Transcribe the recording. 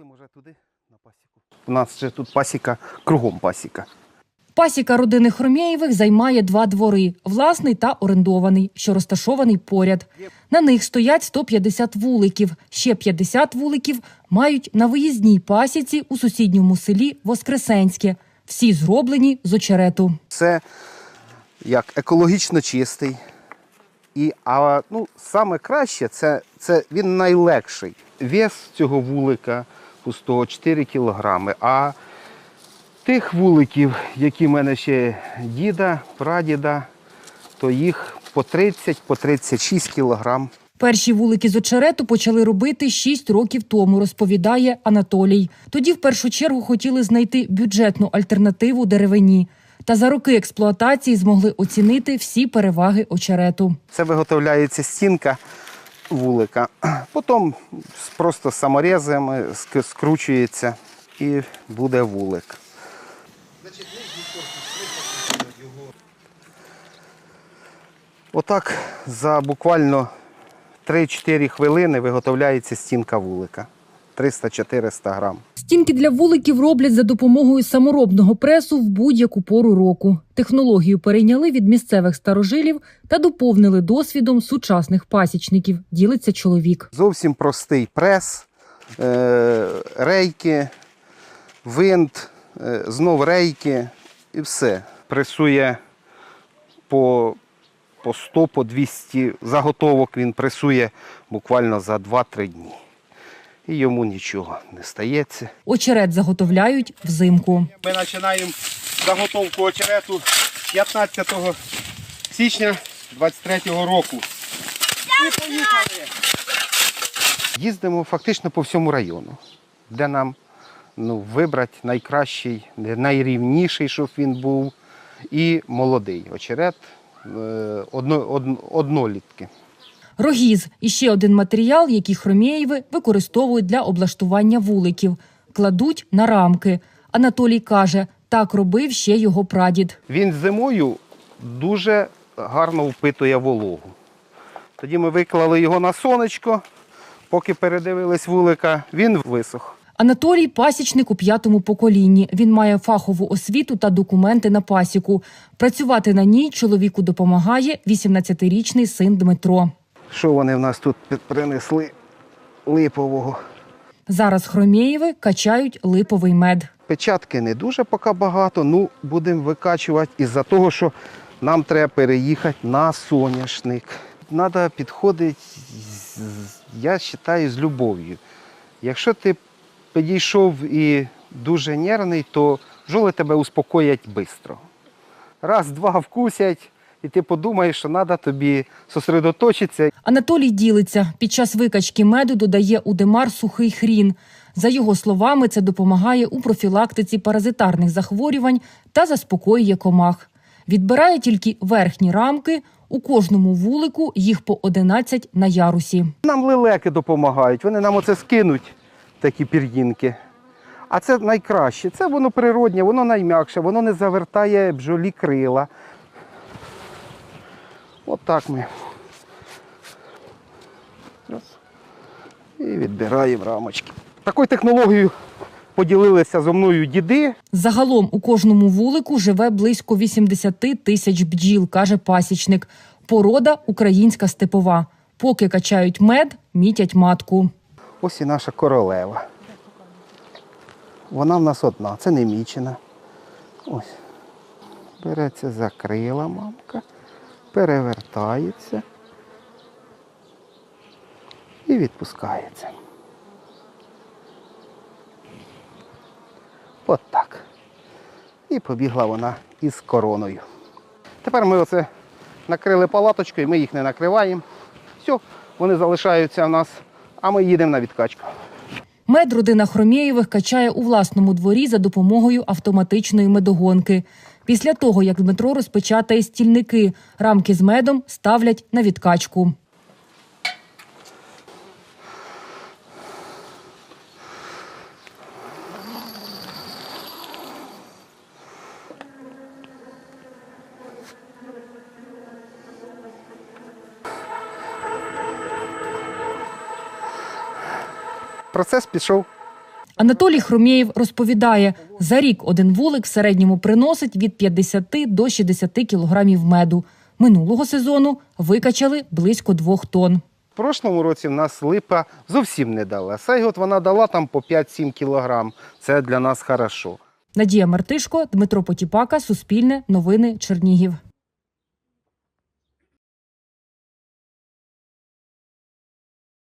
Пішли, може, туди на пасіку. У нас ще тут пасіка, кругом пасіка. Пасіка родини Хромєєвих займає два двори власний та орендований, що розташований поряд. На них стоять 150 вуликів. Ще 50 вуликів мають на виїзній пасіці у сусідньому селі Воскресенське. Всі зроблені з очерету. Це як екологічно чистий. І, а ну, саме краще це, це він найлегший. Вес цього вулика пустого 4 кілограми. А тих вуликів, які в мене ще діда, прадіда, то їх по 30, по 36 кілограм. Перші вулики з очерету почали робити 6 років тому, розповідає Анатолій. Тоді в першу чергу хотіли знайти бюджетну альтернативу деревині. Та за роки експлуатації змогли оцінити всі переваги очерету. Це виготовляється стінка вулика. Потім просто саморезами скручується і буде вулик. Отак за буквально 3-4 хвилини виготовляється стінка вулика. 300-400 грам. Стінки для вуликів роблять за допомогою саморобного пресу в будь-яку пору року. Технологію перейняли від місцевих старожилів та доповнили досвідом сучасних пасічників. Ділиться чоловік. Зовсім простий прес, е, рейки, винт, е, знов рейки і все. Пресує по, по 100, по 200 заготовок він пресує буквально за 2-3 дні. І йому нічого не стається. Очерет заготовляють взимку. Ми починаємо заготовку очерету 15 січня 23 року. І поїхали! Їздимо фактично по всьому району, де нам ну, вибрати найкращий, найрівніший, щоб він був, і молодий очерет е, одно, одно, однолітки. Рогіз і ще один матеріал, який хромєєви використовують для облаштування вуликів. Кладуть на рамки. Анатолій каже, так робив ще його прадід. Він зимою дуже гарно впитує вологу. Тоді ми виклали його на сонечко, поки передивились вулика, він висох. Анатолій пасічник у п'ятому поколінні. Він має фахову освіту та документи на пасіку. Працювати на ній чоловіку допомагає 18-річний син Дмитро. Що вони в нас тут принесли липового? Зараз хромєєви качають липовий мед. Печатки не дуже поки багато, ну будемо викачувати із-за того, що нам треба переїхати на соняшник. Треба підходити, я вважаю, з любов'ю. Якщо ти підійшов і дуже нервний, то бджоли тебе успокоять швидко. Раз, два вкусять, і ти подумаєш, що треба тобі зосередоточитися Анатолій ділиться. Під час викачки меду додає у демар сухий хрін. За його словами, це допомагає у профілактиці паразитарних захворювань та заспокоює комах. Відбирає тільки верхні рамки. У кожному вулику їх по 11 на ярусі. Нам лелеки допомагають, вони нам оце скинуть, такі пір'їнки. А це найкраще. Це воно природнє, воно найм'якше, воно не завертає бджолі крила. От так ми. Раз. І відбираємо рамочки. Такою технологією поділилися зо мною діди. Загалом у кожному вулику живе близько 80 тисяч бджіл, каже пасічник. Порода українська степова. Поки качають мед, мітять матку. Ось і наша королева. Вона в нас одна, це не мічена. Ось. Береться за крила мамка, перевертається і відпускається. От так. І побігла вона із короною. Тепер ми оце накрили палаточкою, ми їх не накриваємо. Все, вони залишаються в нас, а ми їдемо на відкачку. Мед родина Хромєєвих качає у власному дворі за допомогою автоматичної медогонки. Після того, як Дмитро розпечатає стільники, рамки з медом ставлять на відкачку. Процес пішов. Анатолій Хромєєв розповідає, за рік один вулик в середньому приносить від 50 до 60 кілограмів меду. Минулого сезону викачали близько двох тонн. В прошлому році в нас липа зовсім не дала. Цей год вона дала там по 5-7 кілограм. Це для нас хорошо. Надія Мартишко, Дмитро Потіпака, Суспільне, Новини, Чернігів.